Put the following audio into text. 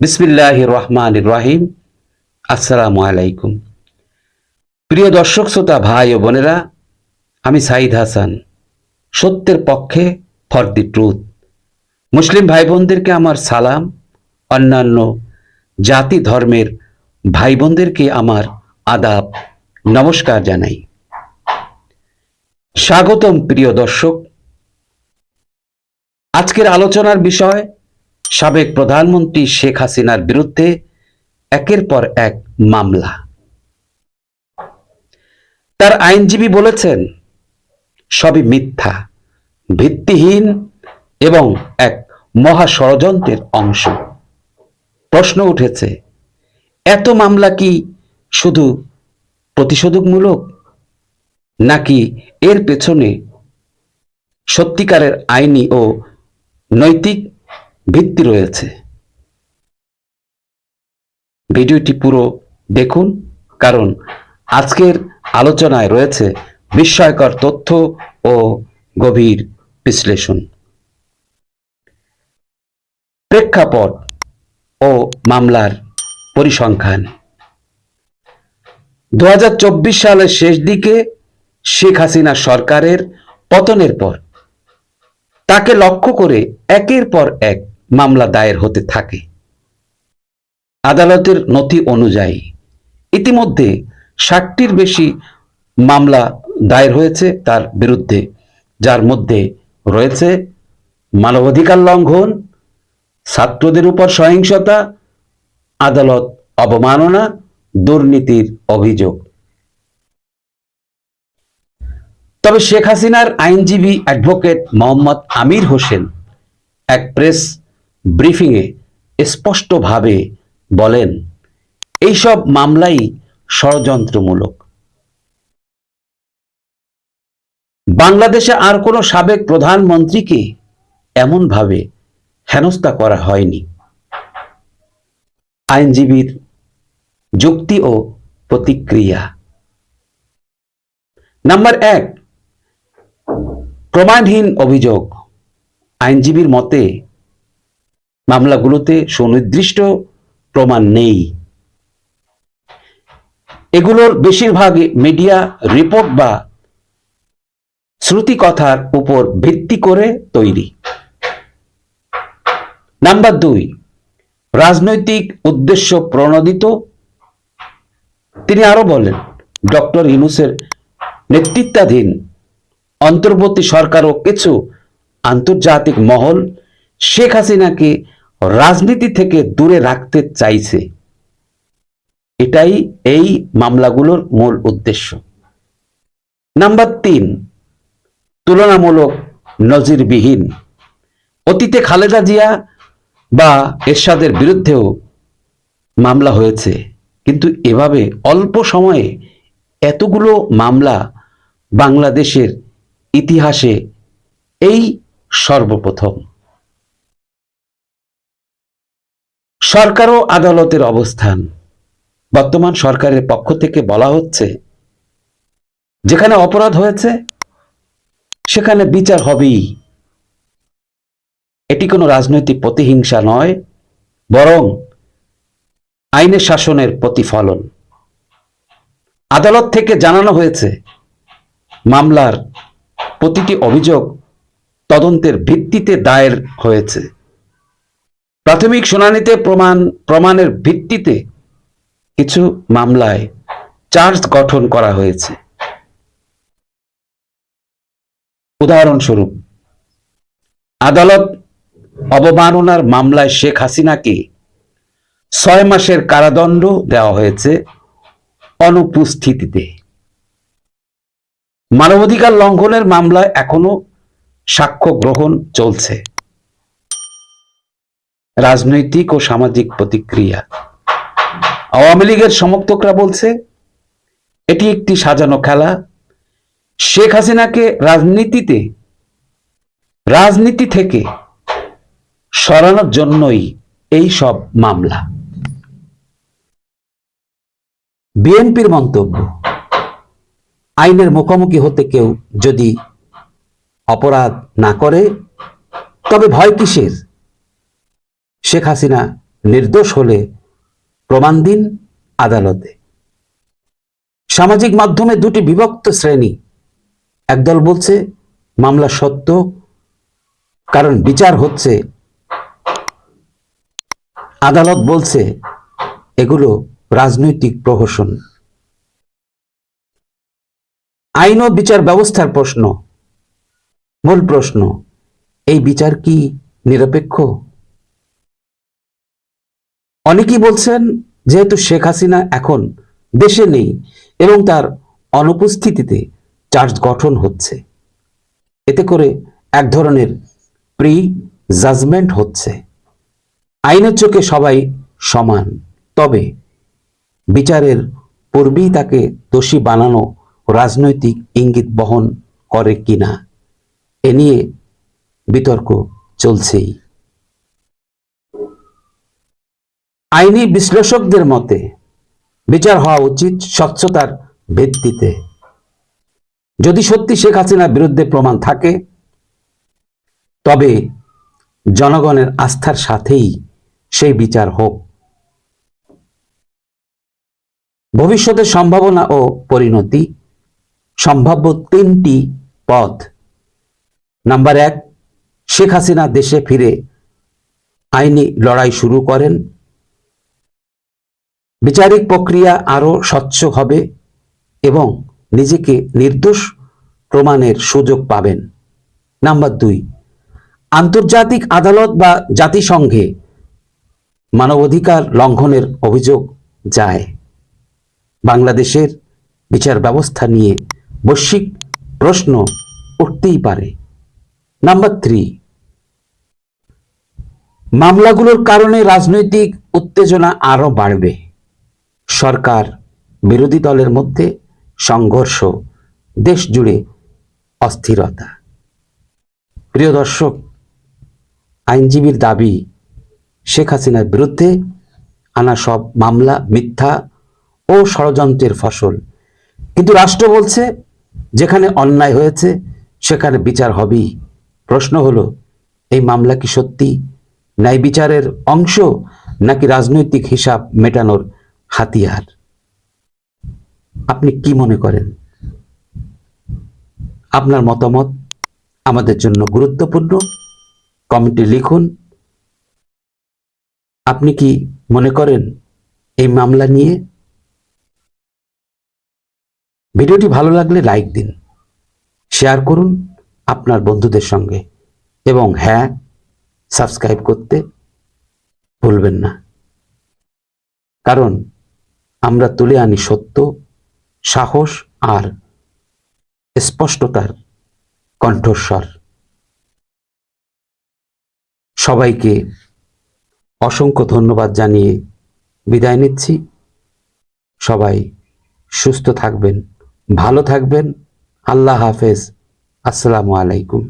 বিসমিল্লাহ রহমান রাহিম আসসালামু আলাইকুম প্রিয় দর্শক, শ্রোতা, ভাই ও বোনেরা, আমি সাইদ হাসান। সত্যের পক্ষে ফর দি ট্রুথ। মুসলিম ভাই বোনদেরকে আমার সালাম, অন্যান্য জাতি ধর্মের ভাই বোনদেরকে আমার আদাব, নমস্কার জানাই। স্বাগতম প্রিয় দর্শক। আজকের আলোচনার বিষয় সাবেক প্রধানমন্ত্রী শেখ হাসিনার বিরুদ্ধে একের পর এক মামলা। তার আইনজীবী বলেছেন, সবই মিথ্যা, ভিত্তিহীন এবং এক মহা ষড়যন্ত্রের অংশ। প্রশ্ন উঠেছে, এত মামলা কি শুধু প্রতিশোধকমূলক নাকি এর পেছনে সত্যিকারের আইনি ও নৈতিক ভিত্তি রয়েছে। ভিডিওটি পুরো দেখুন, কারণ আজকের আলোচনায় রয়েছে বিস্ময়কর তথ্য ও গভীর বিশ্লেষণ। প্রেক্ষাপট ও মামলার পরিসংখ্যান। দু হাজার চব্বিশ সালের শেষ দিকে শেখ হাসিনা সরকারের পতনের পর, তাকে লক্ষ্য করে একের পর এক মামলা দায়ের হতে থাকে। আদালতের নথি অনুযায়ী ইতিমধ্যে ষাটটির বেশি মামলা দায়ের হয়েছে তার বিরুদ্ধে, যার মধ্যে রয়েছে মানবাধিকার লঙ্ঘন, ছাত্রদের উপর সহিংসতা, আদালত অবমাননা, দুর্নীতির অভিযোগ। তবে শেখ হাসিনার আইনজীবী অ্যাডভোকেট মোহাম্মদ আমির হোসেন এক প্রেস ব্রিফিংয়ে স্পষ্টভাবে বলেন, এইসব মামলাই ষড়যন্ত্রমূলক। বাংলাদেশে আর কোনো সাবেক প্রধানমন্ত্রীকে এমনভাবে হেনস্থা করা হয়নি। আইনজীবীর যুক্তি ও প্রতিক্রিয়া। নাম্বার এক, প্রমাণহীন অভিযোগ। আইনজীবীর মতে মামলাগুলোতে সুনির্দিষ্ট প্রমাণ নেই। এগুলোর বেশিরভাগই মিডিয়া রিপোর্ট বা শ্রুতিকথার উপর ভিত্তি করে তৈরি। নাম্বার দুই, রাজনৈতিক উদ্দেশ্য প্রণোদিত। তিনি আরও বলেন, ডক্টর ইউনুসের নেতৃত্বাধীন অন্তর্বর্তী সরকার ও কিছু আন্তর্জাতিক মহল শেখ হাসিনাকে রাজনীতি থেকে দূরে রাখতে চাইছে। এটাই এই মামলাগুলোর মূল উদ্দেশ্য। নাম্বার তিন, তুলনামূলক নজিরবিহীন। অতীতে খালেদা জিয়া বা এরশাদের বিরুদ্ধেও মামলা হয়েছে, কিন্তু এভাবে অল্প সময়ে এতগুলো মামলা বাংলাদেশের ইতিহাসে এই সর্বপ্রথম। সরকার ও আদালতের অবস্থান। বর্তমান সরকারের পক্ষ থেকে বলা হচ্ছে, যেখানে অপরাধ হয়েছে, সেখানে বিচার হবেই। এটি কোনো রাজনৈতিক প্রতিহিংসা নয়, বরং আইনের শাসনের প্রতিফলন। আদালত থেকে জানানো হয়েছে, মামলার প্রতিটি অভিযোগ তদন্তের ভিত্তিতে দায়ের হয়েছে। প্রাথমিক শুনানিতে প্রমাণ, প্রমাণের ভিত্তিতে কিছু মামলায় চার্জ গঠন করা হয়েছে। উদাহরণস্বরূপ, আদালত অবমাননার মামলায় শেখ হাসিনাকে ছয় মাসের কারাদণ্ড দেওয়া হয়েছে অনুপস্থিতিতে। মানবাধিকার লঙ্ঘনের মামলায় এখনও সাক্ষ্য গ্রহণ চলছে। রাজনৈতিক ও সামাজিক প্রতিক্রিয়া। আওয়ামী লীগের সমর্থকরা বলছে, এটি একটি সাজানো খেলা। শেখ হাসিনাকে রাজনীতিতে, রাজনীতি থেকে সরানোর জন্যই এই সব মামলা। বিএনপির মন্তব্য, আইনের মুখোমুখি হতে কেউ যদি অপরাধ না করে, তবে ভয় কিসের? শেখ হাসিনা নির্দোষ হলে প্রমাণ দিন আদালতে। সামাজিক মাধ্যমে দুটি বিভক্ত শ্রেণি। একদল বলছে মামলা সত্য, কারণ বিচার হচ্ছে। আদালত বলছে এগুলো রাজনৈতিক প্রহসন। আইন ও বিচার ব্যবস্থার প্রশ্ন। মূল প্রশ্ন, এই বিচার কি নিরপেক্ষ? অনেকেই বলছেন, যেহেতু শেখ হাসিনা এখন দেশে নেই এবং তার অনুপস্থিতিতে চার্জ গঠন হচ্ছে, এতে করে এক ধরনের প্রি জাজমেন্ট হচ্ছে। আইনের চোখে সবাই সমান, তবে বিচারের পূর্বেই তাকে দোষী বানানো রাজনৈতিক ইঙ্গিত বহন করে কিনা, এ নিয়ে বিতর্ক চলছেই। আইনি বিশ্লেষকদের মতে, বিচার হওয়া উচিত স্বচ্ছতার ভিত্তিতে। যদি সত্যি শেখ হাসিনার বিরুদ্ধে প্রমাণ থাকে, তবে জনগণের আস্থার সাথেই সেই বিচার হোক। ভবিষ্যতের সম্ভাবনা ও পরিণতি, সম্ভাব্য তিনটি পথ। নাম্বার এক, শেখ হাসিনা দেশে ফিরে আইনি লড়াই শুরু করেন। বিচারিক প্রক্রিয়া আরও স্বচ্ছ হবে এবং নিজেকে নির্দোষ প্রমাণের সুযোগ পাবেন। নাম্বার দুই, আন্তর্জাতিক আদালত বা জাতিসংঘে মানবাধিকার লঙ্ঘনের অভিযোগ যায়। বাংলাদেশের বিচার ব্যবস্থা নিয়ে বৈশ্বিক প্রশ্ন উঠতেই পারে। নাম্বার থ্রি, মামলাগুলোর কারণে রাজনৈতিক উত্তেজনা আরও বাড়বে। সরকার বিরোধী দলের মধ্যে সংঘর্ষ দেশ জুড়ে অস্থিরতা। প্রিয় দর্শক, আইনজীবীর দাবি, শেখ হাসিনার বিরুদ্ধে আনা সব মামলা মিথ্যা ও ষড়যন্ত্রের ফসল। কিন্তু রাষ্ট্র বলছে, যেখানে অন্যায় হয়েছে, সেখানে বিচার হবেই। প্রশ্ন হলো, এই মামলা কি সত্যি? ন্যায় বিচারের অংশ নাকি রাজনৈতিক হিসাব মেটানোর হাতিয়ার। আপনি কি মনে করেন? আপনার মতামত আমাদের জন্য গুরুত্বপূর্ণ? কমেন্টে লিখুন। আপনি কি মনে করেন এই মামলা নিয়ে? ভিডিওটি ভালো লাগলে লাইক দিন, শেয়ার করুন আপনার বন্ধুদের সঙ্গে এবং হ্যাঁ সাবস্ক্রাইব করতে ভুলবেন না। কারণ আমরা তুলে আনি সত্য, সাহস আর স্পষ্টতার কণ্ঠস্বর। সবাইকে অসংখ্য ধন্যবাদ জানিয়ে বিদায় নিচ্ছি। সবাই সুস্থ থাকবেন, ভালো থাকবেন। আল্লাহ হাফেজ। আসসালামু আলাইকুম।